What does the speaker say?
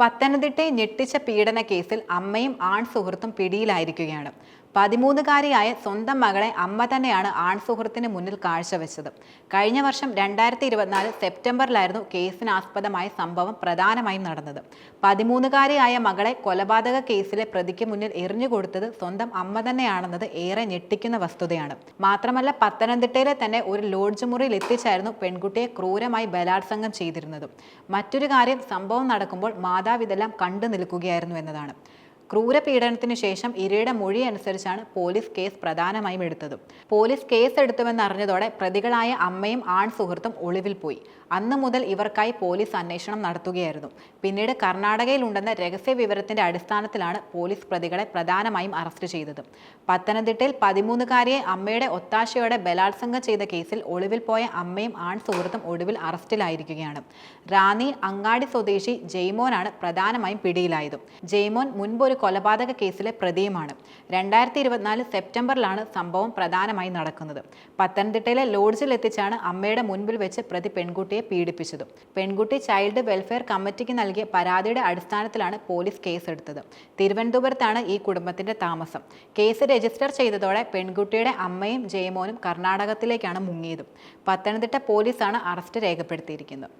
പത്തനംതിട്ടയെ ഞെട്ടിച്ച പീഡന കേസിൽ അമ്മയും ആൺ സുഹൃത്തും പിടിയിലായിരിക്കുകയാണ്. പതിമൂന്നുകാരിയായ സ്വന്തം മകളെ അമ്മ തന്നെയാണ് ആൺസുഹൃത്തിന് മുന്നിൽ കാഴ്ചവെച്ചത്. കഴിഞ്ഞ വർഷം രണ്ടായിരത്തി ഇരുപത്തിനാല് സെപ്റ്റംബറിലായിരുന്നു കേസിനാസ്പദമായ സംഭവം പ്രധാനമായും നടന്നത്. പതിമൂന്നുകാരിയായ മകളെ കൊലപാതക കേസിലെ പ്രതിക്ക് മുന്നിൽ എറിഞ്ഞുകൊടുത്തത് സ്വന്തം അമ്മ തന്നെയാണെന്നത് ഏറെ ഞെട്ടിക്കുന്ന വസ്തുതയാണ്. മാത്രമല്ല പത്തനംതിട്ടയിലെ തന്നെ ഒരു ലോഡ്ജ് മുറിയിൽ എത്തിച്ചായിരുന്നു പെൺകുട്ടിയെ ക്രൂരമായി ബലാത്സംഗം ചെയ്തിരുന്നത്. മറ്റൊരു കാര്യം സംഭവം നടക്കുമ്പോൾ മാതാവിതെല്ലാം കണ്ടു നിൽക്കുകയായിരുന്നു എന്നതാണ്. ക്രൂരപീഡനത്തിന് ശേഷം ഇരയുടെ മൊഴി അനുസരിച്ചാണ് പോലീസ് കേസ് പ്രധാനമായും എടുത്തത്. പോലീസ് കേസ് എടുത്തുവെന്ന് അറിഞ്ഞതോടെ പ്രതികളായ അമ്മയും ആൺ സുഹൃത്തും ഒളിവിൽ പോയി. അന്ന് മുതൽ ഇവർക്കായി പോലീസ് അന്വേഷണം നടത്തുകയായിരുന്നു. പിന്നീട് കർണാടകയിലുണ്ടെന്ന രഹസ്യ വിവരത്തിന്റെ അടിസ്ഥാനത്തിലാണ് പോലീസ് പ്രതികളെ പ്രധാനമായും അറസ്റ്റ് ചെയ്തത്. പത്തനംതിട്ടയിൽ പതിമൂന്നുകാരിയെ അമ്മയുടെ ഒത്താശയോടെ ബലാത്സംഗം ചെയ്ത കേസിൽ ഒളിവിൽ പോയ അമ്മയും ആൺ സുഹൃത്തും ഒടുവിൽ അറസ്റ്റിലായിരിക്കുകയാണ്. റാന്നി അങ്ങാടി സ്വദേശി ജെയ്മോനാണ് പ്രധാനമായും പിടിയിലായത്. ജെയ്മോൻ മുൻപൊരു കൊലപാതക കേസിലെ പ്രതിയുമാണ്. രണ്ടായിരത്തി ഇരുപത്തിനാല് സെപ്റ്റംബറിലാണ് സംഭവം പ്രധാനമായി നടക്കുന്നത്. പത്തനംതിട്ടയിലെ ലോഡ്ജിൽ എത്തിച്ചാണ് അമ്മയുടെ മുൻപിൽ വെച്ച് പ്രതി പെൺകുട്ടിയെ പീഡിപ്പിച്ചത്. പെൺകുട്ടി ചൈൽഡ് വെൽഫെയർ കമ്മിറ്റിക്ക് നൽകിയ പരാതിയുടെ അടിസ്ഥാനത്തിലാണ് പോലീസ് കേസെടുത്തത്. തിരുവനന്തപുരത്താണ് ഈ കുടുംബത്തിന്റെ താമസം. കേസ് രജിസ്റ്റർ ചെയ്തതോടെ പെൺകുട്ടിയുടെ അമ്മയും ജയമോനും കർണാടകത്തിലേക്കാണ് മുങ്ങിയത്. പത്തനംതിട്ട പോലീസാണ് അറസ്റ്റ് രേഖപ്പെടുത്തിയിരിക്കുന്നത്.